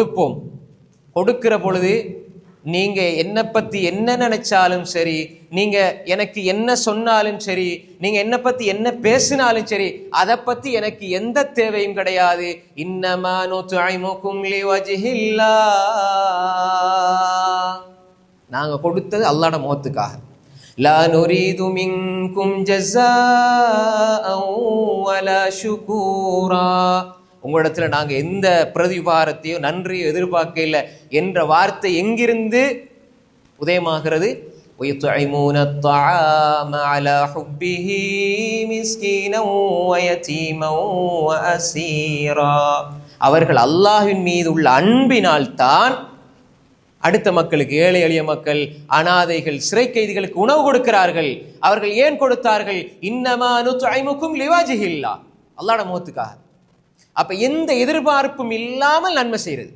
கொடுப்போம். கொடுக்கிற பொழுது நீங்க என்னை பத்தி என்ன நினைச்சாலும் சரி நீங்க எனக்கு என்ன சொன்னாலும் சரி நீங்க என்னை பத்தி என்ன பேசினாலும் சரி அதை பத்தி எனக்கு எந்த தேவையும் கிடையாது. இன்னமா நுத்ஐமுக்கும் லிவஜ்ஹில்லாஹ். நாங்க கொடுத்தது அல்லாட முகத்துக்காக. லா நுரீது மின்கும் ஜஸாஅன் வலா ஷுகூரா. உங்களிடத்துல நாங்க எந்த பிரதிபாரத்தையோ நன்றியோ எதிர்பார்க்கல என்ற வார்த்தை எங்கிருந்து உதயமாகிறது ويطعمون الطعام على حبه مسكينا ويتيما وأسيرا அவர்கள் அல்லாஹ்வின் மீது உள்ள அன்பினால் தான் அடுத்த மக்களுக்கு ஏழை எளிய மக்கள் அனாதைகள் சிறை கைதிகளுக்கு உணவு கொடுக்கிறார்கள் அவர்கள் ஏன் கொடுத்தார்கள் இன்னமா நுத்ஐமுக்கும் லிவாஜிஹில்லா அல்லாஹ்ட முகத்துக்காக அப்போ எந்த எதிர்பார்ப்பும் இல்லாமல் நன்மை செய்கிறது